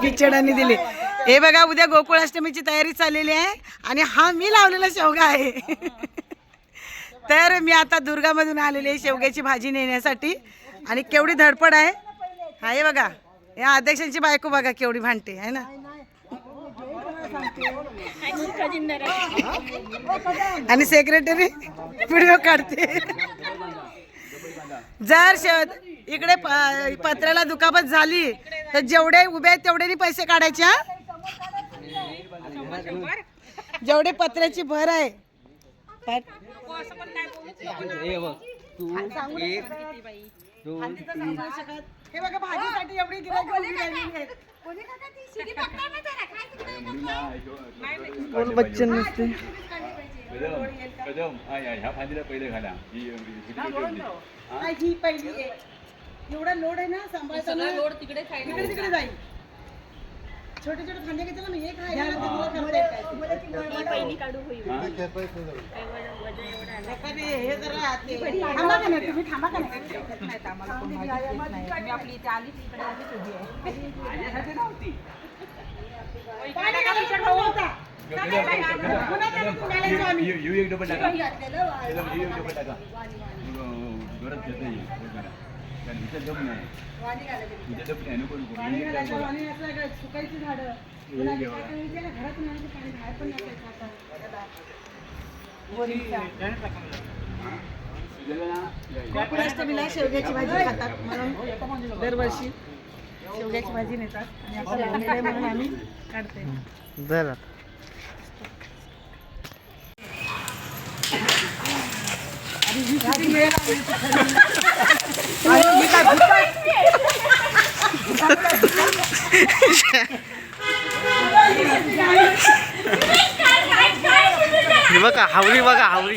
किचडांनी दिली. हे बघा उद्या गोकुळाष्टमीची तयारी चाललेली आहे आणि हा मी लावलेला शेवगा आहे. तर मी आता दुर्गामधून आलेली आहे शेवग्याची भाजी नेण्यासाठी. आणि केवढी धडपड आहे. हा हे बघा. या अध्यक्षांची बायको बघा केवढी भांडते आहे ना? आणि सेक्रेटरी व्हिडिओ काढते. जर शेव इकडे प- पत्र्याला दुखापत झाली. तर जेवढे उभे आहेत तेवढे पैसे काढायचे हा? जेवढे पत्र्याची भर आहे? हे बघा भाजीसाठी एवढी बच्चन नसते? कदम ह्या पहिले घाला. ही पहिली आहे. एवढा लोड आहे ना सांभाळताना लोड तिकडे तिकडे तिकडे जाईल. छोटे छोटे फांदे घेतले ना मी एक राहिला करता. येत नाही. हा? एखादी हे जरा ते- थांबा का नाही तुम्ही? थांबा का नाही? पाणी घालून ठेवलं होतं. पुन्हा त्याच्यातून घालायचो आम्ही. यू- यू एक डबल टाका. कदम, यू एक डबल टाका. अं, जोरात घेता येईल नाही. नको नको पाणी घालायचं असं काय सुकायची झाडं? ना, पाणी बाहेर पण आता. गोकुळाष्टमीला शेवग्याची भाजी खातात म्हणून दरवर्षी शेवग्याची भाजी नेतात. आणि आता म्हणून आम्ही काढते जरा बघा हावरी बघा हावरी